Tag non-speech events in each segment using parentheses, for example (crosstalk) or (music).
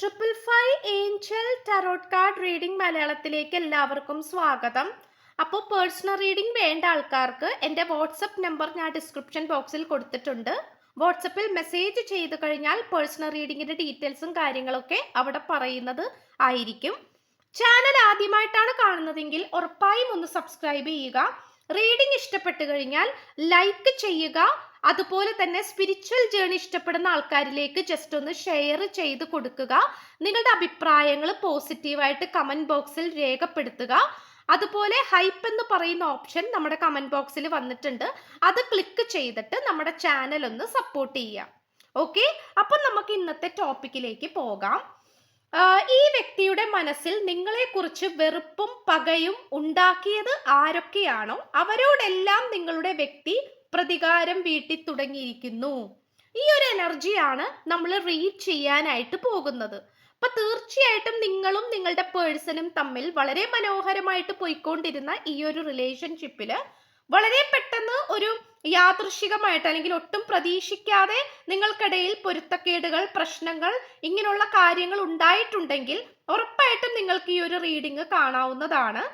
Triple five angel tarot card reading മലയാളത്തിലേക്ക് എല്ലാവർക്കും സ്വാഗതം. അപ്പോൾ പേഴ്സണൽ റീഡിംഗ് വേണ്ട ആൾക്കാർക്ക് എന്റെ വാട്സപ്പ് നമ്പർ ഞാൻ ഡിസ്ക്രിപ്ഷൻ ബോക്സിൽ കൊടുത്തിട്ടുണ്ട്. വാട്സപ്പിൽ മെസ്സേജ് ചെയ്ത് കഴിഞ്ഞാൽ പേഴ്സണൽ റീഡിങ്ങിന്റെ ഡീറ്റെയിൽസും കാര്യങ്ങളൊക്കെ അവിടെ പറയുന്നത് ആയിരിക്കും. ചാനൽ ആദ്യമായിട്ടാണ് കാണുന്നതെങ്കിൽ ഉറപ്പായും ഒന്ന് സബ്സ്ക്രൈബ് ചെയ്യുക. റീഡിംഗ് ഇഷ്ടപ്പെട്ടു കഴിഞ്ഞാൽ ലൈക്ക് ചെയ്യുക. അതുപോലെ തന്നെ സ്പിരിച്വൽ ജേണി ഇഷ്ടപ്പെടുന്ന ആൾക്കാരിലേക്ക് ജസ്റ്റ് ഒന്ന് ഷെയർ ചെയ്ത് കൊടുക്കുക. നിങ്ങളുടെ അഭിപ്രായങ്ങൾ പോസിറ്റീവായിട്ട് കമന്റ് ബോക്സിൽ രേഖപ്പെടുത്തുക. അതുപോലെ ഹൈപ്പ് എന്ന് പറയുന്ന ഓപ്ഷൻ നമ്മുടെ കമന്റ് ബോക്സിൽ വന്നിട്ടുണ്ട്. അത് ക്ലിക്ക് ചെയ്തിട്ട് നമ്മുടെ ചാനൽ ഒന്ന് സപ്പോർട്ട് ചെയ്യാം ഓക്കെ അപ്പം നമുക്ക് ഇന്നത്തെ ടോപ്പിക്കിലേക്ക് പോകാം. ഈ വ്യക്തിയുടെ മനസ്സിൽ നിങ്ങളെക്കുറിച്ച് വെറുപ്പും പകയും ഉണ്ടാക്കിയത് ആരൊക്കെയാണോ? അവരോടെല്ലാം നിങ്ങളുടെ വ്യക്തി പ്രതികാരം വീട്ടി തുടങ്ങിയിരിക്കുന്നു. ഈ ഒരു എനർജിയാണ് നമ്മൾ റീഡ് ചെയ്യാനായിട്ട് പോകുന്നത്. അപ്പൊ തീർച്ചയായിട്ടും നിങ്ങളും നിങ്ങളുടെ പേഴ്സണും തമ്മിൽ വളരെ മനോഹരമായിട്ട് പോയിക്കൊണ്ടിരുന്ന ഈ ഒരു റിലേഷൻഷിപ്പിൽ വളരെ പെട്ടെന്ന് ഒരു യാദൃശികമായിട്ട് അല്ലെങ്കിൽ ഒട്ടും പ്രതീക്ഷിക്കാതെ നിങ്ങൾക്കിടയിൽ പൊരുത്തക്കേടുകൾ പ്രശ്നങ്ങൾ ഇങ്ങനെയുള്ള കാര്യങ്ങൾ ഉണ്ടായിട്ടുണ്ടെങ്കിൽ ഉറപ്പായിട്ടും നിങ്ങൾക്ക് ഈ ഒരു റീഡിങ് കാണാവുന്നതാണ്.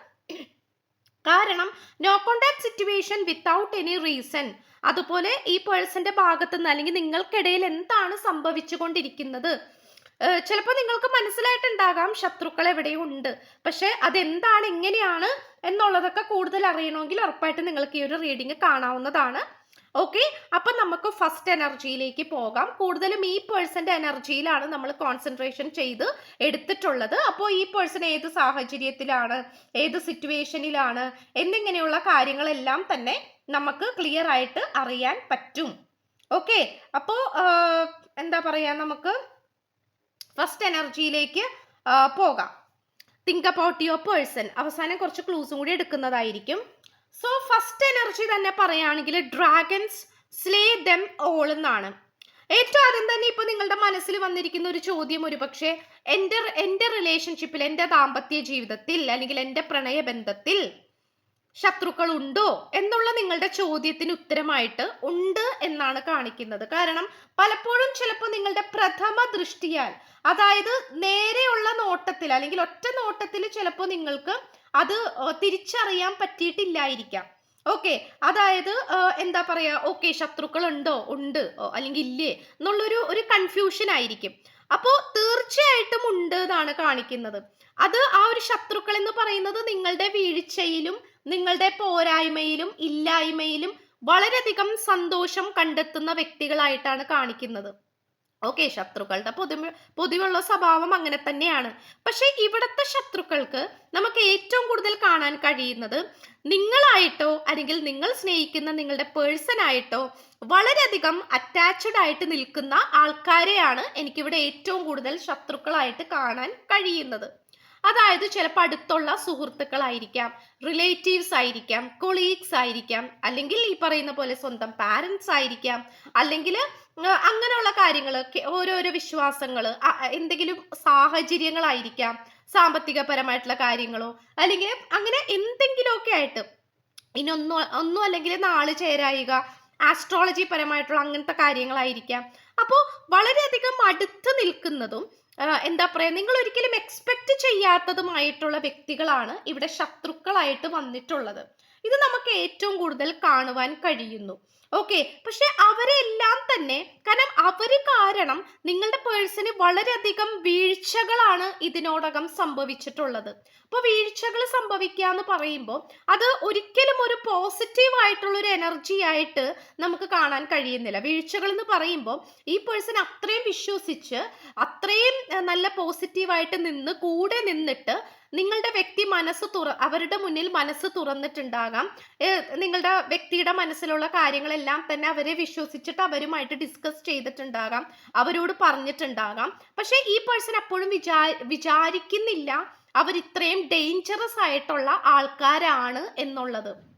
കാരണം no contact situation without any reason അതുപോലെ ഈ പേഴ്സന്റെ ഭാഗത്തു നിന്ന് അല്ലെങ്കിൽ നിങ്ങൾക്കിടയിൽ എന്താണ് സംഭവിച്ചുകൊണ്ടിരിക്കുന്നത്? ചിലപ്പോൾ നിങ്ങൾക്ക് മനസ്സിലായിട്ടുണ്ടാകാം ശത്രുക്കൾ എവിടെയുണ്ട്. പക്ഷെ അതെന്താണ് എങ്ങനെയാണ് എന്നുള്ളതൊക്കെ കൂടുതൽ അറിയണമെങ്കിൽ ഉറപ്പായിട്ട് നിങ്ങൾക്ക് ഈ ഒരു റീഡിങ് കാണാവുന്നതാണ്. ഓക്കെ അപ്പൊ നമുക്ക് ഫസ്റ്റ് എനർജിയിലേക്ക് പോകാം. കൂടുതലും ഈ പേഴ്സന്റെ എനർജിയിലാണ് നമ്മൾ കോൺസെൻട്രേഷൻ ചെയ്ത് എടുത്തിട്ടുള്ളത്. അപ്പോൾ ഈ പേഴ്സൺ ഏത് സാഹചര്യത്തിലാണ്? ഏത് സിറ്റുവേഷനിലാണ് എന്നിങ്ങനെയുള്ള കാര്യങ്ങളെല്ലാം തന്നെ നമുക്ക് ക്ലിയർ ആയിട്ട് അറിയാൻ പറ്റും. ഓക്കെ അപ്പോൾ എന്താ പറയാ നമുക്ക്? ഫസ്റ്റ് എനർജിയിലേക്ക് പോകാം. തിങ്ക് അബൌട്ട് യുവർ പേഴ്സൺ അവസാനം കുറച്ച് ക്ലൂസും കൂടി എടുക്കുന്നതായിരിക്കും. സോ ഫസ്റ്റ് എനർജി തന്നെ പറയുകയാണെങ്കിൽ ഡ്രാഗൺസ് സ്ലേ ദം ഓൾ എന്നാണ്. ഏറ്റവും ആദ്യം തന്നെ ഇപ്പൊ നിങ്ങളുടെ മനസ്സിൽ വന്നിരിക്കുന്ന ഒരു ചോദ്യം ഒരു പക്ഷേ എന്റെ എന്റെ റിലേഷൻഷിപ്പിൽ എന്റെ ദാമ്പത്യ ജീവിതത്തിൽ അല്ലെങ്കിൽ എന്റെ പ്രണയബന്ധത്തിൽ ശത്രുക്കൾ ഉണ്ടോ എന്നുള്ള നിങ്ങളുടെ ചോദ്യത്തിന് ഉത്തരമായിട്ട് ഉണ്ട് എന്നാണ് കാണിക്കുന്നത്. കാരണം പലപ്പോഴും ചിലപ്പോൾ നിങ്ങളുടെ പ്രഥമ ദൃഷ്ടിയാൽ അതായത് നേരെയുള്ള നോട്ടത്തിൽ അല്ലെങ്കിൽ ഒറ്റ നോട്ടത്തിൽ ചിലപ്പോൾ നിങ്ങൾക്ക് അത് തിരിച്ചറിയാൻ പറ്റിയിട്ടില്ലായിരിക്കാം. ഓക്കെ അതായത് എന്താ പറയാ ഓക്കെ ശത്രുക്കൾ ഉണ്ടോ ഉണ്ട് അല്ലെങ്കിൽ ഇല്ലേ? എന്നുള്ളൊരു ഒരു കൺഫ്യൂഷൻ ആയിരിക്കും. അപ്പോൾ തീർച്ചയായിട്ടും ഉണ്ട് എന്നാണ് കാണിക്കുന്നത്. അത് ആ ഒരു ശത്രുക്കൾ എന്ന് പറയുന്നത് നിങ്ങളുടെ വീഴ്ചയിലും നിങ്ങളുടെ പോരായ്മയിലും ഇല്ലായ്മയിലും വളരെയധികം സന്തോഷം കണ്ടെത്തുന്ന വ്യക്തികളായിട്ടാണ് കാണിക്കുന്നത്. ഓക്കെ ശത്രുക്കളുടെ പൊതു പൊതുവുള്ള സ്വഭാവം അങ്ങനെ തന്നെയാണ്. പക്ഷെ ഇവിടുത്തെ ശത്രുക്കൾക്ക് നമുക്ക് ഏറ്റവും കൂടുതൽ കാണാൻ കഴിയുന്നത് നിങ്ങളായിട്ടോ അല്ലെങ്കിൽ നിങ്ങൾ സ്നേഹിക്കുന്ന നിങ്ങളുടെ പേഴ്സൺ ആയിട്ടോ വളരെയധികം അറ്റാച്ച്ഡ് ആയിട്ട് നിൽക്കുന്ന ആൾക്കാരെയാണ് എനിക്കിവിടെ ഏറ്റവും കൂടുതൽ ശത്രുക്കളായിട്ട് കാണാൻ കഴിയുന്നത്. അതായത് ചിലപ്പോൾ അടുത്തുള്ള സുഹൃത്തുക്കളായിരിക്കാം റിലേറ്റീവ്സ് ആയിരിക്കാം കൊളീഗ്സ് ആയിരിക്കാം അല്ലെങ്കിൽ ഈ പറയുന്ന പോലെ സ്വന്തം പാരൻസ് ആയിരിക്കാം അല്ലെങ്കിൽ അങ്ങനെയുള്ള കാര്യങ്ങൾ ഓരോരോ വിശ്വാസങ്ങൾ എന്തെങ്കിലും സാഹചര്യങ്ങളായിരിക്കാം സാമ്പത്തികപരമായിട്ടുള്ള കാര്യങ്ങളോ അല്ലെങ്കിൽ അങ്ങനെ എന്തെങ്കിലുമൊക്കെ ആയിട്ട്. ഇനി ഒന്നോ ഒന്നും അല്ലെങ്കിൽ നാൾ ചേരായിക ആസ്ട്രോളജി പരമായിട്ടുള്ള അങ്ങനത്തെ കാര്യങ്ങളായിരിക്കാം. അപ്പോൾ വളരെയധികം അടുത്ത് നിൽക്കുന്നതും എന്താ പറയുക നിങ്ങൾ ഒരിക്കലും എക്സ്പെക്ട് ചെയ്യാത്തതുമായിട്ടുള്ള വ്യക്തികളാണ് ഇവിടെ ശത്രുക്കളായിട്ട് വന്നിട്ടുള്ളത്. ഇത് നമുക്ക് ഏറ്റവും കൂടുതൽ കാണുവാൻ കഴിയുന്നു. ഓക്കെ പക്ഷെ അവരെല്ലാം തന്നെ കാരണം അവർ കാരണം നിങ്ങളുടെ പേഴ്സന് വളരെയധികം വീഴ്ചകളാണ് ഇതിനോടകം സംഭവിച്ചിട്ടുള്ളത്. അപ്പൊ വീഴ്ചകൾ സംഭവിക്കുക എന്ന് പറയുമ്പോൾ അത് ഒരിക്കലും ഒരു പോസിറ്റീവ് ആയിട്ടുള്ള ഒരു എനർജി ആയിട്ട് നമുക്ക് കാണാൻ കഴിയുന്നില്ല. വീഴ്ചകൾ എന്ന് പറയുമ്പോൾ ഈ പേഴ്സൺ അത്രയും വിശ്വസിച്ച് അത്രയും നല്ല പോസിറ്റീവായിട്ട് നിന്ന് കൂടെ നിന്നിട്ട് നിങ്ങളുടെ വ്യക്തി മനസ്സ് തുറ അവരുടെ മുന്നിൽ മനസ്സ് തുറന്നിട്ടുണ്ടാകാം. നിങ്ങളുടെ വ്യക്തിയുടെ മനസ്സിലുള്ള കാര്യങ്ങളെല്ലാം തന്നെ അവരെ വിശ്വസിച്ചിട്ട് അവരുമായിട്ട് ഡിസ്കസ് ചെയ്തിട്ടുണ്ടാകാം. അവരോട് പറഞ്ഞിട്ടുണ്ടാകാം. പക്ഷേ ഈ പേഴ്സൺ അപ്പോഴും വിചാ വിചാരിക്കുന്നില്ല. അവർ ഇത്രയും ഡേഞ്ചറസ് ആയിട്ടുള്ള ആൾക്കാരാണ് എന്നുള്ളത്.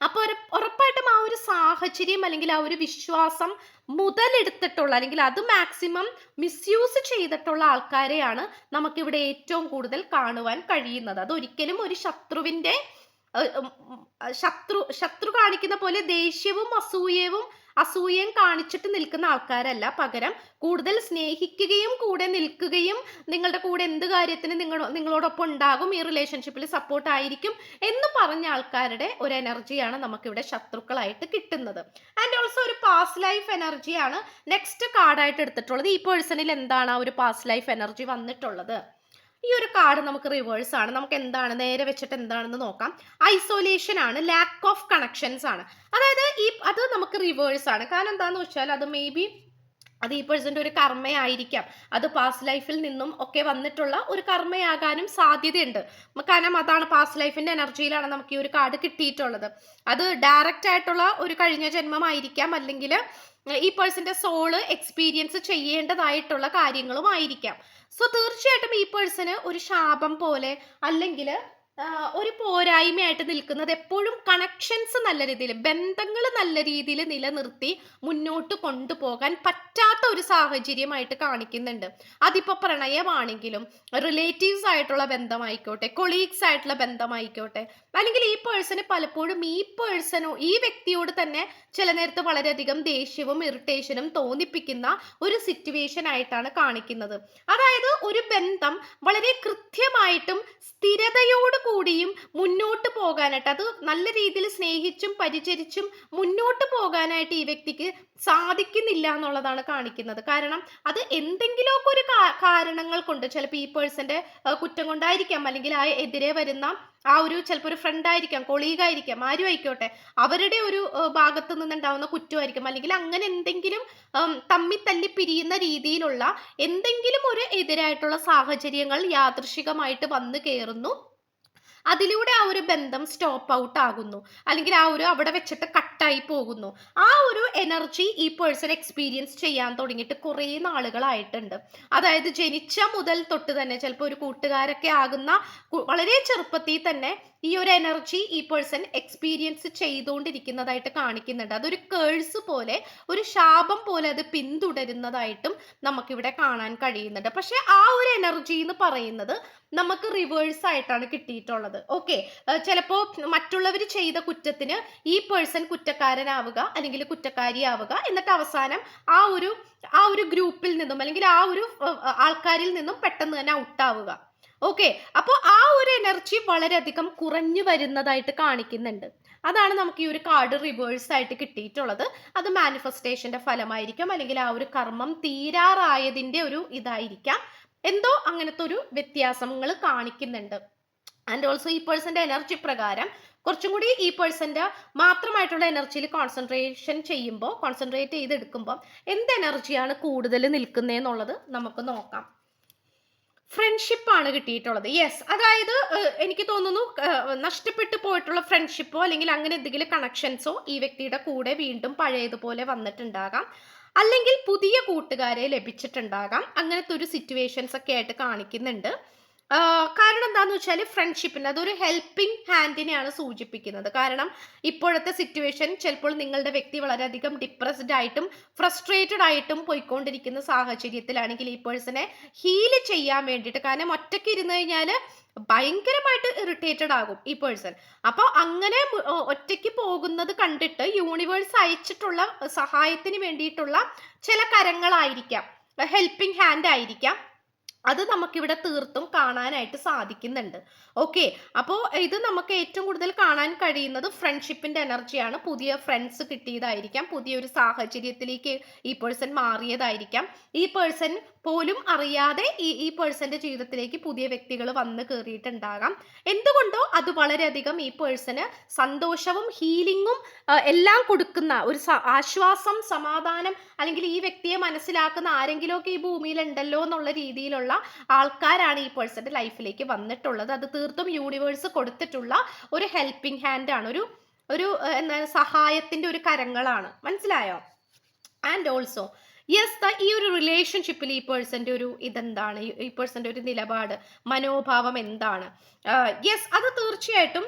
അപ്പോൾ ഒരു ഉറപ്പായിട്ടും ആ ഒരു സാഹചര്യം അല്ലെങ്കിൽ ആ ഒരു വിശ്വാസം മുതലെടുത്തിട്ടുള്ള അല്ലെങ്കിൽ അത് മാക്സിമം മിസ്യൂസ് ചെയ്തിട്ടുള്ള ആൾക്കാരെയാണ് നമുക്കിവിടെ ഏറ്റവും കൂടുതൽ കാണുവാൻ കഴിയുന്നത്. അതൊരിക്കലും ഒരു ശത്രുവിന്റെ ശത്രു ശത്രു കാണിക്കുന്ന പോലെ ദേഷ്യവും അസൂയവും അസൂയയും കാണിച്ചിട്ട് നിൽക്കുന്ന ആൾക്കാരല്ല. പകരം കൂടുതൽ സ്നേഹിക്കുകയും കൂടെ നിൽക്കുകയും നിങ്ങളുടെ കൂടെ എന്ത് കാര്യത്തിന് നിങ്ങൾ നിങ്ങളോടൊപ്പം ഉണ്ടാകും ഈ റിലേഷൻഷിപ്പിൽ സപ്പോർട്ട് ആയിരിക്കും എന്ന് പറഞ്ഞ ആൾക്കാരുടെ ഒരു എനർജിയാണ് നമുക്കിവിടെ ശത്രുക്കളായിട്ട് കിട്ടുന്നത്. ആൻഡ് ഓൾസോ ഒരു പാസ് ലൈഫ് എനർജിയാണ് നെക്സ്റ്റ് കാർഡായിട്ട് എടുത്തിട്ടുള്ളത്. ഈ പേഴ്സണിൽ എന്താണ് ആ ഒരു പാസ് ലൈഫ് എനർജി വന്നിട്ടുള്ളത്? ഈ ഒരു കാർഡ് നമുക്ക് റിവേഴ്സ് ആണ്. നമുക്ക് എന്താണ്? നേരെ വെച്ചിട്ട് എന്താണെന്ന് നോക്കാം. ഐസൊലേഷൻ ആണ് ലാക്ക് ഓഫ് കണക്ഷൻസ് ആണ്. അതായത് ഈ അത് നമുക്ക് റിവേഴ്സ് ആണ്. കാരണം എന്താണെന്ന് വെച്ചാൽ അത് മേ ബി അത് ഈ പേഴ്സന്റെ ഒരു കർമ്മയായിരിക്കാം. അത് പാസ്റ്റ് ലൈഫിൽ നിന്നും ഒക്കെ വന്നിട്ടുള്ള ഒരു കർമ്മയാകാനും സാധ്യതയുണ്ട്. കാരണം അതാണ് പാസ്റ്റ് ലൈഫിന്റെ എനർജിയിലാണ് നമുക്ക് ഈ ഒരു കാർഡ് കിട്ടിയിട്ടുള്ളത്. അത് ഡയറക്റ്റ് ആയിട്ടുള്ള ഒരു കഴിഞ്ഞ ജന്മമായിരിക്കാം. അല്ലെങ്കിൽ ഈ പേഴ്സന്റെ സോൾ എക്സ്പീരിയൻസ് ചെയ്യേണ്ടതായിട്ടുള്ള കാര്യങ്ങളും ആയിരിക്കാം സോ തീർച്ചയായിട്ടും ഈ പേഴ്സന് ഒരു ശാപം പോലെ അല്ലെങ്കിൽ ഒരു പോരായ്മയായിട്ട് നിൽക്കുന്നത് എപ്പോഴും കണക്ഷൻസ് നല്ല രീതിയിൽ ബന്ധങ്ങൾ നല്ല രീതിയിൽ നിലനിർത്തി മുന്നോട്ട് കൊണ്ടുപോകാൻ പറ്റാത്ത ഒരു സാഹചര്യമായിട്ട് കാണിക്കുന്നുണ്ട്. അതിപ്പോൾ പ്രണയമാണെങ്കിലും റിലേറ്റീവ്സ് ആയിട്ടുള്ള ബന്ധമായിക്കോട്ടെ കൊളീഗ്സ് ആയിട്ടുള്ള ബന്ധമായിക്കോട്ടെ അല്ലെങ്കിൽ ഈ പേഴ്സണ് പലപ്പോഴും ഈ പേഴ്സണോ ഈ വ്യക്തിയോട് തന്നെ ചില നേരത്ത് വളരെയധികം ദേഷ്യവും ഇറിറ്റേഷനും തോന്നിപ്പിക്കുന്ന ഒരു സിറ്റുവേഷൻ ആയിട്ടാണ് കാണിക്കുന്നത്. അതായത് ഒരു ബന്ധം വളരെ കൃത്യമായിട്ടും സ്ഥിരതയോട് കൂടിയും മുന്നോട്ട് പോകാനായിട്ട് അത് നല്ല രീതിയിൽ സ്നേഹിച്ചും പരിചരിച്ചും മുന്നോട്ട് പോകാനായിട്ട് ഈ വ്യക്തിക്ക് സാധിക്കുന്നില്ല എന്നുള്ളതാണ് കാണിക്കുന്നത്. കാരണം അത് എന്തെങ്കിലുമൊക്കെ ഒരു കാരണങ്ങൾ കൊണ്ട് ചിലപ്പോൾ ഈ പേഴ്സന്റെ കുറ്റം കൊണ്ടായിരിക്കാം അല്ലെങ്കിൽ ആ എതിരെ വരുന്ന ആ ഒരു ചിലപ്പോൾ ഒരു ഫ്രണ്ട് ആയിരിക്കാം കൊളീഗ് ആയിരിക്കാം ആരും ആയിക്കോട്ടെ അവരുടെ ഒരു ഭാഗത്ത് നിന്നുണ്ടാവുന്ന കുറ്റമായിരിക്കും. അല്ലെങ്കിൽ അങ്ങനെ എന്തെങ്കിലും തമ്മി തല്ലി പിരിയുന്ന രീതിയിലുള്ള എന്തെങ്കിലും ഒരു എതിരായിട്ടുള്ള സാഹചര്യങ്ങൾ യാദൃശികമായിട്ട് വന്നു കയറുന്നു അതിലൂടെ ആ ഒരു ബന്ധം സ്റ്റോപ്പ് ഔട്ട് ആകുന്നു. അല്ലെങ്കിൽ ആ ഒരു അവിടെ വെച്ചിട്ട് കട്ടായി പോകുന്നു. ആ ഒരു എനർജി ഈ പേഴ്സൺ എക്സ്പീരിയൻസ് ചെയ്യാൻ തുടങ്ങിയിട്ട് കുറേ നാളുകളായിട്ടുണ്ട്. അതായത് ജനിച്ച മുതൽ തൊട്ട് തന്നെ ചിലപ്പോൾ ഒരു കൂട്ടുകാരൊക്കെ ആകുന്ന വളരെ ചെറുപ്പത്തിൽ തന്നെ ഈ ഒരു എനർജി ഈ പേഴ്സൺ എക്സ്പീരിയൻസ് ചെയ്തുകൊണ്ടിരിക്കുന്നതായിട്ട് കാണിക്കുന്നുണ്ട്. അതൊരു കേഴ്സ് പോലെ ഒരു ശാപം പോലെ അത് പിന്തുടരുന്നതായിട്ടും നമുക്കിവിടെ കാണാൻ കഴിയുന്നുണ്ട്. പക്ഷെ ആ ഒരു എനർജി എന്ന് പറയുന്നത് നമുക്ക് റിവേഴ്സ് ആയിട്ടാണ് കിട്ടിയിട്ടുള്ളത്. ഓക്കെ ചിലപ്പോൾ മറ്റുള്ളവർ ചെയ്ത കുറ്റത്തിന് ഈ പേഴ്സൺ കുറ്റക്കാരനാവുക അല്ലെങ്കിൽ കുറ്റക്കാരിയാവുക എന്നിട്ട് അവസാനം ആ ഒരു ആ ഒരു ഗ്രൂപ്പിൽ നിന്നും അല്ലെങ്കിൽ ആ ഒരു ആൾക്കാരിൽ നിന്നും പെട്ടെന്ന് തന്നെ ഔട്ടാവുക ഓക്കെ അപ്പോൾ ആ ഒരു എനർജി വളരെയധികം കുറഞ്ഞു വരുന്നതായിട്ട് കാണിക്കുന്നുണ്ട്. അതാണ് നമുക്ക് ഈ ഒരു കാർഡ് റിവേഴ്സ് ആയിട്ട് കിട്ടിയിട്ടുള്ളത്. അത് മാനിഫെസ്റ്റേഷന്റെ ഫലമായിരിക്കാം അല്ലെങ്കിൽ ആ ഒരു കർമ്മം തീരാറായതിന്റെ ഒരു ഇതായിരിക്കാം. എന്തോ അങ്ങനത്തെ ഒരു വ്യത്യാസങ്ങൾ കാണിക്കുന്നുണ്ട്. ആൻഡ് ഓൾസോ ഈ പേഴ്സന്റെ എനർജി പ്രകാരം കുറച്ചും കൂടി ഈ പേഴ്സന്റെ മാത്രമായിട്ടുള്ള എനർജിയിൽ കോൺസെൻട്രേഷൻ ചെയ്യുമ്പോൾ കോൺസെൻട്രേറ്റ് ചെയ്തെടുക്കുമ്പോൾ എന്ത് എനർജിയാണ് കൂടുതൽ നിൽക്കുന്നതെന്നുള്ളത് നമുക്ക് നോക്കാം. ഫ്രണ്ട്ഷിപ്പ് ആണ് കിട്ടിയിട്ടുള്ളത്. യെസ് അതായത് എനിക്ക് തോന്നുന്നു നഷ്ടപ്പെട്ടു പോയിട്ടുള്ള ഫ്രണ്ട്ഷിപ്പോ അല്ലെങ്കിൽ അങ്ങനെ എന്തെങ്കിലും കണക്ഷൻസോ ഈ വ്യക്തിയുടെ കൂടെ വീണ്ടും പഴയതുപോലെ വന്നിട്ടുണ്ടാകാം. അല്ലെങ്കിൽ പുതിയ കൂട്ടുകാരെ ലഭിച്ചിട്ടുണ്ടാകാം. അങ്ങനത്തെ ഒരു സിറ്റുവേഷൻസ് ഒക്കെ ആയിട്ട് കാണിക്കുന്നുണ്ട്. കാരണം എന്താന്ന് വെച്ചാൽ ഫ്രണ്ട്ഷിപ്പിന് അതൊരു ഹെൽപ്പിംഗ് ഹാൻഡിനെയാണ് സൂചിപ്പിക്കുന്നത്. കാരണം ഇപ്പോഴത്തെ സിറ്റുവേഷൻ ചിലപ്പോൾ നിങ്ങളുടെ വ്യക്തി വളരെയധികം ഡിപ്രസ്ഡ് ആയിട്ടും ഫ്രസ്ട്രേറ്റഡ് ആയിട്ടും പോയിക്കൊണ്ടിരിക്കുന്ന സാഹചര്യത്തിലാണെങ്കിൽ ഈ പേഴ്സണെ ഹീൽ ചെയ്യാൻ വേണ്ടിയിട്ട് കാരണം ഒറ്റയ്ക്ക് ഇരുന്ന് കഴിഞ്ഞാൽ ഭയങ്കരമായിട്ട് ഇറിറ്റേറ്റഡ് ആകും ഈ പേഴ്സൺ അപ്പോൾ അങ്ങനെ ഒറ്റയ്ക്ക് പോകുന്നത് കണ്ടിട്ട് യൂണിവേഴ്സ് അയച്ചിട്ടുള്ള സഹായത്തിന് വേണ്ടിയിട്ടുള്ള ചില കരങ്ങളായിരിക്കാം. ഹെൽപ്പിംഗ് ഹാൻഡ് ആയിരിക്കാം. അത് നമുക്കിവിടെ തീർത്തും കാണാനായിട്ട് സാധിക്കുന്നുണ്ട്. ഓക്കെ അപ്പോൾ ഇത് നമുക്ക് ഏറ്റവും കൂടുതൽ കാണാൻ കഴിയുന്നത് ഫ്രണ്ട്ഷിപ്പിന്റെ എനർജിയാണ് പുതിയ ഫ്രണ്ട്സ് കിട്ടിയതായിരിക്കാം. പുതിയൊരു സാഹചര്യത്തിലേക്ക് ഈ പേഴ്സൺ മാറിയതായിരിക്കാം. ഈ പേഴ്സൺ പോലും അറിയാതെ ഈ ഈ പേഴ്സന്റെ ജീവിതത്തിലേക്ക് പുതിയ വ്യക്തികൾ വന്ന് കയറിയിട്ടുണ്ടാകാം എന്തുകൊണ്ടോ അത് വളരെയധികം ഈ പേഴ്സന് സന്തോഷവും ഹീലിങ്ങും എല്ലാം കൊടുക്കുന്ന ഒരു ആശ്വാസം സമാധാനം അല്ലെങ്കിൽ ഈ വ്യക്തിയെ മനസ്സിലാക്കുന്ന ആരെങ്കിലുമൊക്കെ ഈ ഭൂമിയിൽ ഉണ്ടല്ലോ എന്നുള്ള രീതിയിലുള്ള ആൾക്കാരാണ് ഈ പേഴ്സന്റെ ലൈഫിലേക്ക് വന്നിട്ടുള്ളത്. അത് തീർത്തും യൂണിവേഴ്സ് കൊടുത്തിട്ടുള്ള ഒരു ഹെൽപ്പിംഗ് ഹാൻഡ് ആണ്. ഒരു ഒരു എന്താ എന്താണ് സഹായത്തിന്റെ ഒരു കരങ്ങളാണ്. മനസ്സിലായോ? ആൻഡ് ഓൾസോ യെസ് ഈ ഒരു റിലേഷൻഷിപ്പിൽ ഈ പേഴ്സന്റെ ഒരു ഇതെന്താണ്? ഈ- പേഴ്സന്റെ ഒരു നിലപാട് മനോഭാവം എന്താണ്? യെസ് അത് തീർച്ചയായിട്ടും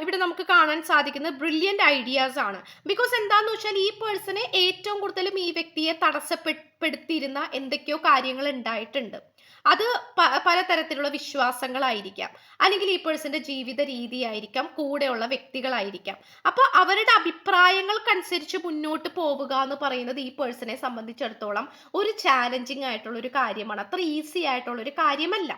ഇവിടെ നമുക്ക് കാണാൻ സാധിക്കുന്നത് ബ്രില്യന്റ് ഐഡിയാസ് ആണ്. ബിക്കോസ് എന്താന്ന് വെച്ചാൽ ഈ പേഴ്സണെ ഏറ്റവും കൂടുതലും ഈ വ്യക്തിയെ തടസ്സപ്പെടുത്തിയിരുന്ന എന്തൊക്കെയോ കാര്യങ്ങൾ ഉണ്ടായിട്ടുണ്ട്. അത് പലതരത്തിലുള്ള വിശ്വാസങ്ങളായിരിക്കാം. അല്ലെങ്കിൽ ഈ പേഴ്സന്റെ ജീവിത രീതിയായിരിക്കാം കൂടെയുള്ള വ്യക്തികളായിരിക്കാം. അപ്പോൾ അവരുടെ അഭിപ്രായങ്ങൾക്കനുസരിച്ച് മുന്നോട്ട് പോവുക എന്ന് പറയുന്നത് ഈ പേഴ്സണെ സംബന്ധിച്ചിടത്തോളം ഒരു ചാലഞ്ചിങ് ആയിട്ടുള്ള ഒരു കാര്യമാണ്. അത്ര ഈസി ആയിട്ടുള്ള ഒരു കാര്യമല്ല.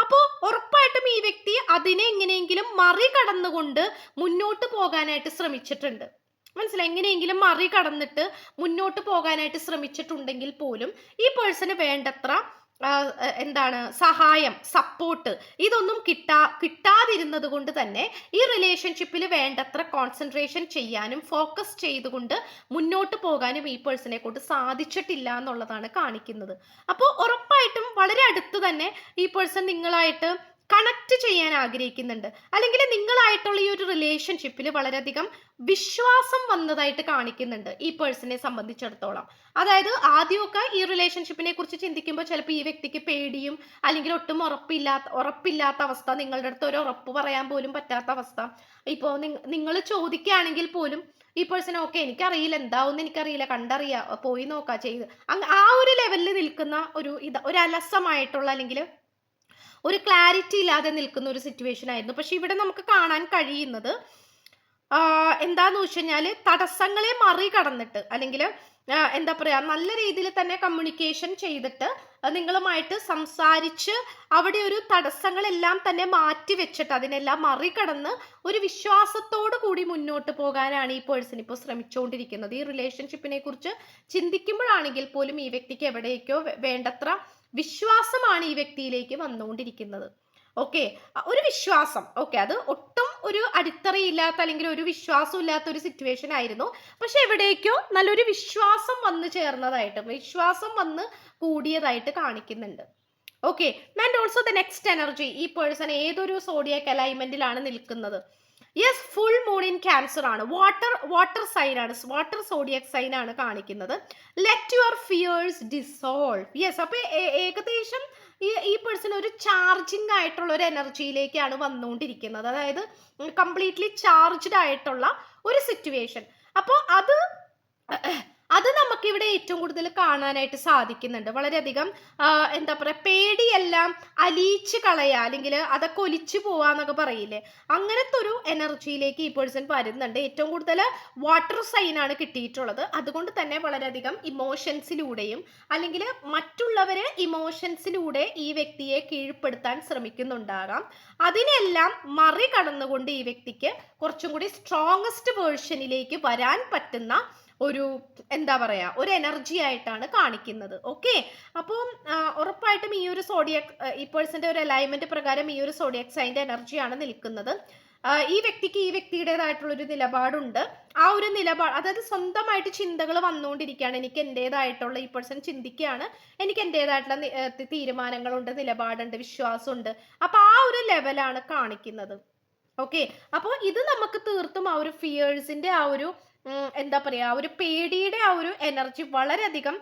അപ്പോൾ ഉറപ്പായിട്ടും ഈ വ്യക്തി അതിനെ എങ്ങനെയെങ്കിലും മറികടന്നുകൊണ്ട് മുന്നോട്ട് പോകാനായിട്ട് ശ്രമിച്ചിട്ടുണ്ട്. മനസ്സിലായി? എങ്ങനെയെങ്കിലും മറികടന്നിട്ട് മുന്നോട്ട് പോകാനായിട്ട് ശ്രമിച്ചിട്ടുണ്ടെങ്കിൽ പോലും ഈ പേഴ്സണ് വേണ്ടത്ര എന്താണ്? സഹായം സപ്പോർട്ട് ഇതൊന്നും കിട്ടാ കിട്ടാതിരുന്നത് കൊണ്ട് തന്നെ ഈ റിലേഷൻഷിപ്പിൽ വേണ്ടത്ര കോൺസെൻട്രേഷൻ ചെയ്യാനും ഫോക്കസ് ചെയ്തുകൊണ്ട് മുന്നോട്ട് പോകാനും ഈ പേഴ്സണെ കൊണ്ട് സാധിച്ചിട്ടില്ല എന്നുള്ളതാണ് കാണിക്കുന്നത്. അപ്പോൾ ഉറപ്പായിട്ടും വളരെ അടുത്ത് തന്നെ ഈ പേഴ്സൺ നിങ്ങളായിട്ട് കണക്ട് ചെയ്യാൻ ആഗ്രഹിക്കുന്നുണ്ട്. അല്ലെങ്കിൽ നിങ്ങളായിട്ടുള്ള ഈ ഒരു റിലേഷൻഷിപ്പിൽ വളരെയധികം വിശ്വാസം വന്നതായിട്ട് കാണിക്കുന്നുണ്ട് ഈ പേഴ്സണെ സംബന്ധിച്ചിടത്തോളം. അതായത് ആദ്യമൊക്കെ ഈ റിലേഷൻഷിപ്പിനെ കുറിച്ച് ചിന്തിക്കുമ്പോൾ ചിലപ്പോൾ ഈ വ്യക്തിക്ക് പേടിയും അല്ലെങ്കിൽ ഒട്ടും ഉറപ്പില്ലാത്ത ഉറപ്പില്ലാത്ത അവസ്ഥ നിങ്ങളുടെ അടുത്ത് ഒരു ഉറപ്പ് പറയാൻ പോലും പറ്റാത്ത അവസ്ഥ. ഇപ്പോൾ നിങ്ങൾ ചോദിക്കുകയാണെങ്കിൽ പോലും ഈ പേഴ്സൺ ഓക്കെ എനിക്കറിയില്ല എന്താവുമെന്ന് എനിക്കറിയില്ല കണ്ടറിയാം പോയി നോക്കാം ചെയ്ത്. ആ ഒരു ലെവലിൽ നിൽക്കുന്ന ഒരു ഇത് ഒരു അലസമായിട്ടുള്ള അല്ലെങ്കിൽ ഒരു ക്ലാരിറ്റി ഇല്ലാതെ നിൽക്കുന്ന ഒരു സിറ്റുവേഷൻ ആയിരുന്നു. പക്ഷെ ഇവിടെ നമുക്ക് കാണാൻ കഴിയുന്നത് എന്താന്ന് വെച്ച് കഴിഞ്ഞാൽ തടസ്സങ്ങളെ മറികടന്നിട്ട് അല്ലെങ്കിൽ എന്താ പറയുക നല്ല രീതിയിൽ തന്നെ കമ്മ്യൂണിക്കേഷൻ ചെയ്തിട്ട് നിങ്ങളുമായിട്ട് സംസാരിച്ച് അവിടെ ഒരു തടസ്സങ്ങളെല്ലാം തന്നെ മാറ്റി വെച്ചിട്ട് അതിനെല്ലാം മറികടന്ന് ഒരു വിശ്വാസത്തോടു കൂടി മുന്നോട്ട് പോകാനാണ് ഈ പേഴ്സൺ ഇപ്പോൾ ശ്രമിച്ചുകൊണ്ടിരിക്കുന്നത്. ഈ റിലേഷൻഷിപ്പിനെ കുറിച്ച് ചിന്തിക്കുമ്പോഴാണെങ്കിൽ പോലും ഈ വ്യക്തിക്ക് എവിടേക്കോ വേണ്ടത്ര വിശ്വാസമാണ് ഈ വ്യക്തിയിലേക്ക് വന്നുകൊണ്ടിരിക്കുന്നത്. ഓക്കെ ഒരു വിശ്വാസം. ഓക്കെ അത് ഒട്ടും ഒരു അടിത്തറയില്ലാത്ത അല്ലെങ്കിൽ ഒരു വിശ്വാസം ഇല്ലാത്ത ഒരു സിറ്റുവേഷൻ ആയിരുന്നു. പക്ഷെ എവിടേക്കോ നല്ലൊരു വിശ്വാസം വന്ന് ചേർന്നതായിട്ട് വിശ്വാസം വന്ന് കൂടിയതായിട്ട് കാണിക്കുന്നുണ്ട്. Okay and also the next energy ഈ പേഴ്സൺ ഏതൊരു സോഡിയക് അലൈൻമെന്റിലാണ് നിൽക്കുന്നത്? Yes full moon in Cancer ആണ്. വാട്ടർ വാട്ടർ സൈൻ ആണ്. വാട്ടർ സോഡിയക് സൈൻ ആണ് കാണിക്കുന്നത്. Let your fears dissolve yes അപ്പൊ ഏ- ഏകദേശം ഈ ഈ പേഴ്സൺ ഒരു ചാർജിങ് ആയിട്ടുള്ള ഒരു എനർജിയിലേക്കാണ് വന്നുകൊണ്ടിരിക്കുന്നത്. അതായത് കംപ്ലീറ്റ്ലി ചാർജ്ഡ് ആയിട്ടുള്ള ഒരു സിറ്റുവേഷൻ അപ്പോൾ അത് അത് നമുക്കിവിടെ ഏറ്റവും കൂടുതൽ കാണാനായിട്ട് സാധിക്കുന്നുണ്ട്. വളരെയധികം എന്താ പറയുക പേടിയെല്ലാം അലിയിച്ച് കളയുക അല്ലെങ്കിൽ അതൊക്കെ ഒലിച്ചു പോവാന്നൊക്കെ പറയില്ലേ? അങ്ങനത്തെ ഒരു എനർജിയിലേക്ക് ഈ പേഴ്സൺ വരുന്നുണ്ട്. ഏറ്റവും കൂടുതൽ വാട്ടർ സൈനാണ് കിട്ടിയിട്ടുള്ളത്. അതുകൊണ്ട് തന്നെ വളരെയധികം ഇമോഷൻസിലൂടെയും അല്ലെങ്കിൽ മറ്റുള്ളവരെ ഇമോഷൻസിലൂടെ ഈ വ്യക്തിയെ കീഴ്പ്പെടുത്താൻ ശ്രമിക്കുന്നുണ്ടാകാം. അതിനെല്ലാം മറികടന്നുകൊണ്ട് ഈ വ്യക്തിക്ക് കുറച്ചും കൂടി സ്ട്രോങ്ങസ്റ്റ് വേർഷനിലേക്ക് വരാൻ പറ്റുന്ന ഒരു എന്താ പറയാ ഒരു എനർജി ആയിട്ടാണ് കാണിക്കുന്നത്. ഓക്കെ അപ്പോൾ ഉറപ്പായിട്ടും ഈ ഒരു സോഡിയക് ഈ പേഴ്സന്റെ ഒരു അലൈൻമെന്റ് പ്രകാരം ഈ ഒരു സോഡിയക് സൈന്റെ എനർജിയാണ് നിൽക്കുന്നത്. ഈ വ്യക്തിക്ക് ഈ വ്യക്തിയുടേതായിട്ടുള്ള ഒരു നിലപാടുണ്ട്. ആ ഒരു നിലപാട് അതായത് സ്വന്തമായിട്ട് ചിന്തകൾ വന്നുകൊണ്ടിരിക്കുകയാണ്. എനിക്ക് എന്റേതായിട്ടുള്ള ഈ പേഴ്സൺ ചിന്തിക്കുകയാണ്. എനിക്ക് എന്റെതായിട്ടുള്ള തീരുമാനങ്ങളുണ്ട് നിലപാടുണ്ട് വിശ്വാസമുണ്ട്. അപ്പോൾ ആ ഒരു ലെവലാണ് കാണിക്കുന്നത്. ഓക്കെ അപ്പോൾ ഇത് നമുക്ക് തീർത്തും ആ ഒരു ഫിയേഴ്സിന്റെ ആ ഒരു എന്താ പറയാ ആ ഒരു പേടിയുടെ ആ ഒരു എനർജി വളരെയധികം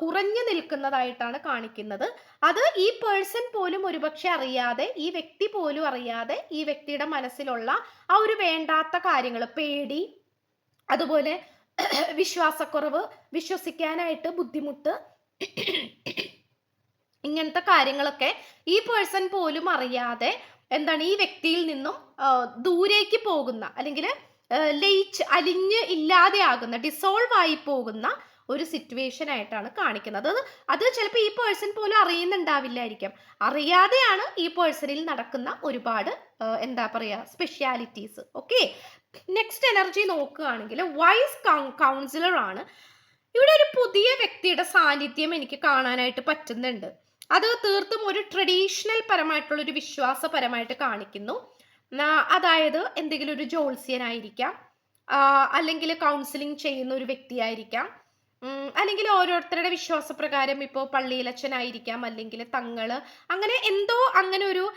കുറഞ്ഞു നിൽക്കുന്നതായിട്ടാണ് കാണിക്കുന്നത്. അത് ഈ പേഴ്സൺ പോലും ഒരുപക്ഷെ അറിയാതെ ഈ വ്യക്തി പോലും അറിയാതെ ഈ വ്യക്തിയുടെ മനസ്സിലുള്ള ആ ഒരു വേണ്ടാത്ത കാര്യങ്ങൾ പേടി അതുപോലെ (coughs) വിശ്വാസക്കുറവ് വിശ്വസിക്കാനായിട്ട് ബുദ്ധിമുട്ട് (coughs) ഇങ്ങനത്തെ കാര്യങ്ങളൊക്കെ ഈ പേഴ്സൺ പോലും അറിയാതെ എന്താണ് ഈ വ്യക്തിയിൽ നിന്നും ദൂരേക്ക് പോകുന്ന അല്ലെങ്കിൽ ലയിച്ച് അലിഞ്ഞ് ഇല്ലാതെയാകുന്ന ഡിസോൾവ് ആയി പോകുന്ന ഒരു സിറ്റുവേഷൻ ആയിട്ടാണ് കാണിക്കുന്നത്. അത് അത് ചിലപ്പോൾ ഈ പേഴ്സൺ പോലും അറിയുന്നുണ്ടാവില്ലായിരിക്കാം. അറിയാതെയാണ് ഈ പേഴ്സണിൽ നടക്കുന്ന ഒരുപാട് എന്താ പറയുക സ്പെഷ്യാലിറ്റീസ് ഓക്കെ നെക്സ്റ്റ് എനർജി നോക്കുകയാണെങ്കിൽ വൈസ് കൗൺസിലർ ആണ്. ഇവിടെ ഒരു പുതിയ വ്യക്തിയുടെ സാന്നിധ്യം എനിക്ക് കാണാനായിട്ട് പറ്റുന്നുണ്ട്. അത് തീർത്തും ഒരു ട്രഡീഷണൽ പരമായിട്ടുള്ള ഒരു വിശ്വാസപരമായിട്ട് കാണിക്കുന്നു. അതായത് എന്തെങ്കിലും ഒരു ജോത്സ്യനായിരിക്കാം. അല്ലെങ്കിൽ കൗൺസിലിംഗ് ചെയ്യുന്ന ഒരു വ്യക്തിയായിരിക്കാം. അല്ലെങ്കിൽ ഓരോരുത്തരുടെ വിശ്വാസപ്രകാരം ഇപ്പോൾ പള്ളിയിലച്ഛനായിരിക്കാം അല്ലെങ്കിൽ തങ്ങൾ. അങ്ങനെ എന്തോ അങ്ങനെ ഒരു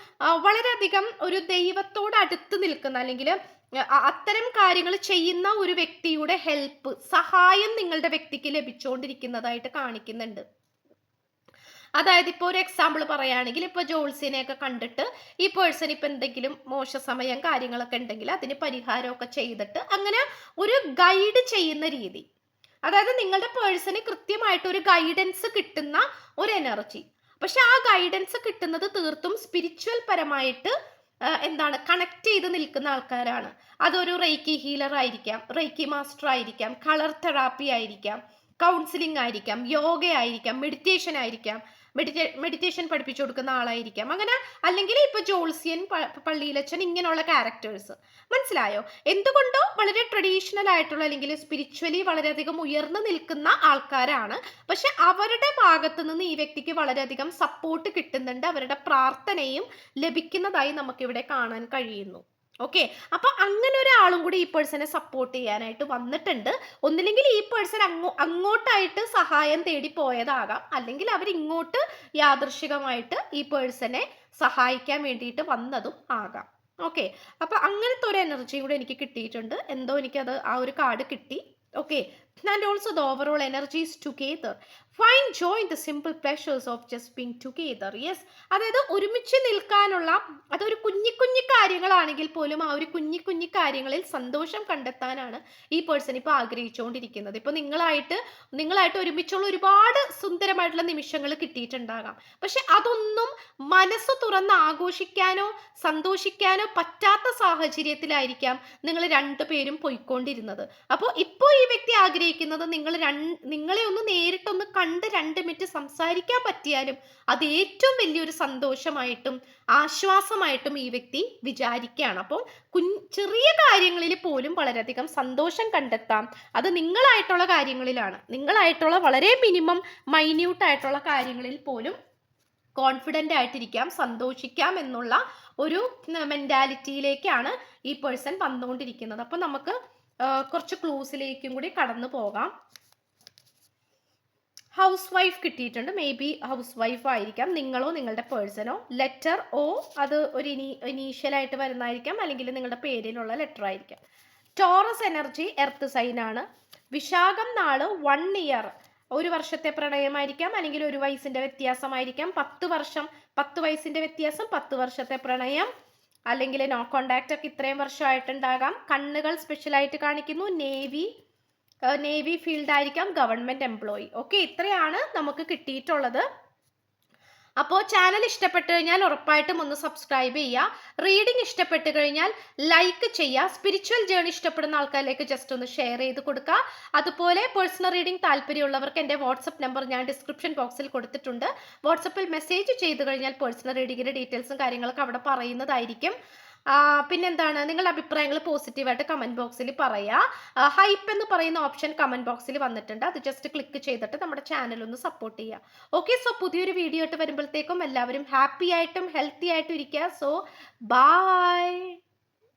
വളരെയധികം ഒരു ദൈവത്തോട് അടുത്ത് നിൽക്കുന്ന അല്ലെങ്കിൽ അത്തരം കാര്യങ്ങൾ ചെയ്യുന്ന ഒരു വ്യക്തിയുടെ ഹെൽപ്പ് സഹായം നിങ്ങളുടെ വ്യക്തിക്ക് ലഭിച്ചുകൊണ്ടിരിക്കുന്നതായിട്ട് കാണിക്കുന്നുണ്ട്. അതായത് ഇപ്പോൾ ഒരു എക്സാമ്പിൾ പറയുകയാണെങ്കിൽ ഇപ്പോൾ ജോൾസിനെയൊക്കെ കണ്ടിട്ട് ഈ പേഴ്സൺ ഇപ്പം എന്തെങ്കിലും മോശ സമയം കാര്യങ്ങളൊക്കെ ഉണ്ടെങ്കിൽ അതിന് പരിഹാരമൊക്കെ ചെയ്തിട്ട് അങ്ങനെ ഒരു ഗൈഡ് ചെയ്യുന്ന രീതി. അതായത് നിങ്ങളുടെ പേഴ്സണ് കൃത്യമായിട്ട് ഒരു ഗൈഡൻസ് കിട്ടുന്ന ഒരു എനർജി പക്ഷെ ആ ഗൈഡൻസ് കിട്ടുന്നത് തീർത്തും സ്പിരിച്വൽ പരമായിട്ട് എന്താണ് കണക്ട് ചെയ്ത് നിൽക്കുന്ന ആൾക്കാരാണ്. അതൊരു റേക്കി ഹീലർ ആയിരിക്കാം റേക്കി മാസ്റ്റർ ആയിരിക്കാം കളർ തെറാപ്പി ആയിരിക്കാം കൗൺസിലിംഗ് ആയിരിക്കാം യോഗ ആയിരിക്കാം മെഡിറ്റേഷൻ ആയിരിക്കാം. മെഡിറ്റേ മെഡിറ്റേഷൻ പഠിപ്പിച്ചു കൊടുക്കുന്ന ആളായിരിക്കാം. അങ്ങനെ അല്ലെങ്കിൽ ഇപ്പൊ ജോൾസിയൻ പള്ളിയിലച്ഛൻ ഇങ്ങനെയുള്ള ക്യാരക്ടേഴ്സ് മനസ്സിലായോ? എന്തുകൊണ്ടോ വളരെ ട്രഡീഷണൽ ആയിട്ടുള്ള അല്ലെങ്കിൽ സ്പിരിച്വലി വളരെയധികം ഉയർന്നു നിൽക്കുന്ന ആൾക്കാരാണ്. പക്ഷെ അവരുടെ ഭാഗത്ത് നിന്ന് ഈ വ്യക്തിക്ക് വളരെയധികം സപ്പോർട്ട് കിട്ടുന്നുണ്ട്. അവരുടെ പ്രാർത്ഥനയും ലഭിക്കുന്നതായി നമുക്കിവിടെ കാണാൻ കഴിയുന്നു. ഓക്കെ അപ്പൊ അങ്ങനെ ഒരാളും കൂടി ഈ പേഴ്സണെ സപ്പോർട്ട് ചെയ്യാനായിട്ട് വന്നിട്ടുണ്ട്. ഒന്നില്ലെങ്കിൽ ഈ പേഴ്സൺ അങ്ങോ അങ്ങോട്ടായിട്ട് സഹായം തേടി പോയതാകാം. അല്ലെങ്കിൽ അവർ ഇങ്ങോട്ട് യാദൃശികമായിട്ട് ഈ പേഴ്സണെ സഹായിക്കാൻ വേണ്ടിയിട്ട് വന്നതും ആകാം. ഓക്കെ അപ്പൊ അങ്ങനത്തെ ഒരു എനർജിയും കൂടെ എനിക്ക് കിട്ടിയിട്ടുണ്ട്. എന്തോ എനിക്കത് ആ ഒരു കാർഡ് കിട്ടി. Okay and also the overall energies together fine join the simple pleasures of just being together yes അതായത് ഒരുമിച്ച് നിൽക്കാനുള്ള അതൊരു കുഞ്ഞി കുഞ്ഞി കാര്യങ്ങളാണെങ്കിൽ പോലും ആ ഒരു കുഞ്ഞി കുഞ്ഞി കാര്യങ്ങളിൽ സന്തോഷം കണ്ടെത്താനാണ് ഈ പേഴ്സൺ ഇപ്പോൾ ആഗ്രഹിച്ചുകൊണ്ടിരിക്കുന്നത്. ഇപ്പോൾ നിങ്ങളായിട്ട് നിങ്ങളായിട്ട് ഒരുമിച്ചുള്ള ഒരുപാട് സുന്ദരമായിട്ടുള്ള നിമിഷങ്ങൾ കിട്ടിയിട്ടുണ്ടാകാം. പക്ഷെ അതൊന്നും മനസ്സ് തുറന്ന് ആഘോഷിക്കാനോ സന്തോഷിക്കാനോ പറ്റാത്ത സാഹചര്യത്തിലായിരിക്കാം നിങ്ങൾ രണ്ടുപേരും പോയിക്കൊണ്ടിരുന്നത്. അപ്പോൾ ഇപ്പോൾ ഈ വ്യക്തി ആഗ്രഹിക്കുന്നത് നിങ്ങൾ നിങ്ങളെ ഒന്ന് നേരിട്ടൊന്ന് കണ്ട് രണ്ട് മിനിറ്റ് സംസാരിക്കാൻ പറ്റിയാലും അത് ഏറ്റവും വലിയൊരു സന്തോഷമായിട്ടും ആശ്വാസമായിട്ടും ഈ വ്യക്തി വിചാരിക്കുകയാണ്. അപ്പോൾ ചെറിയ കാര്യങ്ങളിൽ പോലും വളരെയധികം സന്തോഷം കണ്ടെത്താം. അത് നിങ്ങളായിട്ടുള്ള കാര്യങ്ങളിലാണ്. നിങ്ങളായിട്ടുള്ള വളരെ മിനിമം മൈന്യൂട്ടായിട്ടുള്ള കാര്യങ്ങളിൽ പോലും കോൺഫിഡന്റ് ആയിട്ടിരിക്കാം സന്തോഷിക്കാം എന്നുള്ള ഒരു മെന്റാലിറ്റിയിലേക്കാണ് ഈ പേഴ്സൺ വന്നുകൊണ്ടിരിക്കുന്നത്. അപ്പോൾ നമുക്ക് കുറച്ച് ക്ലൂസിലേക്കും കൂടി കടന്നു പോകാം. ഹൗസ് വൈഫ് കിട്ടിയിട്ടുണ്ട്. മേ ബി ഹൗസ് വൈഫ് ആയിരിക്കാം. നിങ്ങളോ നിങ്ങളുടെ പേഴ്സണോ ലെറ്റർ ഓ അത് ഒരു ഇനി ഇനീഷ്യലായിട്ട് വരുന്നതായിരിക്കാം. അല്ലെങ്കിൽ നിങ്ങളുടെ പേരിലുള്ള ലെറ്റർ ആയിരിക്കാം. ടോറസ് എനർജി എർത്ത് സൈൻ ആണ്. വിശാഖം നാൾ വൺ ഇയർ ഒരു വർഷത്തെ പ്രണയമായിരിക്കാം. അല്ലെങ്കിൽ ഒരു വയസ്സിന്റെ വ്യത്യാസമായിരിക്കാം. പത്ത് വർഷം പത്ത് വയസ്സിന്റെ വ്യത്യാസം പത്ത് വർഷത്തെ പ്രണയം. അല്ലെങ്കിൽ നോ കോണ്ടാക്റ്റ് ഒക്കെ ഇത്രയും വർഷമായിട്ടുണ്ടാകാം. കണ്ണുകൾ സ്പെഷ്യലായിട്ട് കാണിക്കുന്നു. നേവി നേവി ഫീൽഡ് ആയിരിക്കാം ഗവൺമെന്റ് എംപ്ലോയി ഓക്കെ ഇത്രയാണ് നമുക്ക് കിട്ടിയിട്ടുള്ളത്. അപ്പോൾ ചാനൽ ഇഷ്ടപ്പെട്ട് കഴിഞ്ഞാൽ ഉറപ്പായിട്ടും ഒന്ന് സബ്സ്ക്രൈബ് ചെയ്യുക. റീഡിംഗ് ഇഷ്ടപ്പെട്ട് കഴിഞ്ഞാൽ ലൈക്ക് ചെയ്യുക. സ്പിരിച്വൽ ജേണി ഇഷ്ടപ്പെടുന്ന ആൾക്കാരിലേക്ക് ജസ്റ്റ് ഒന്ന് ഷെയർ ചെയ്ത് കൊടുക്കുക. അതുപോലെ പേഴ്സണൽ റീഡിംഗ് താല്പര്യമുള്ളവർക്ക് എന്റെ വാട്സപ്പ് നമ്പർ ഞാൻ ഡിസ്ക്രിപ്ഷൻ ബോക്സിൽ കൊടുത്തിട്ടുണ്ട്. വാട്സപ്പിൽ മെസ്സേജ് ചെയ്ത് കഴിഞ്ഞാൽ പേഴ്സണൽ റീഡിങ്ങിന്റെ ഡീറ്റെയിൽസും കാര്യങ്ങളൊക്കെ അവിടെ പറയുന്നതായിരിക്കും. പിന്നെന്താണ്? നിങ്ങളുടെ അഭിപ്രായങ്ങൾ പോസിറ്റീവായിട്ട് കമന്റ് ബോക്സിൽ പറയുക ഹൈപ്പ് എന്ന് പറയുന്ന ഓപ്ഷൻ കമന്റ് ബോക്സിൽ വന്നിട്ടുണ്ട്. അത് ജസ്റ്റ് ക്ലിക്ക് ചെയ്തിട്ട് നമ്മുടെ ചാനൽ ഒന്ന് സപ്പോർട്ട് ചെയ്യുക ഓക്കെ സോ പുതിയൊരു വീഡിയോ ആയിട്ട് വരുമ്പോഴത്തേക്കും എല്ലാവരും ഹാപ്പി ആയിട്ടും ഹെൽത്തി ആയിട്ടും ഇരിക്കുക സോ ബായ്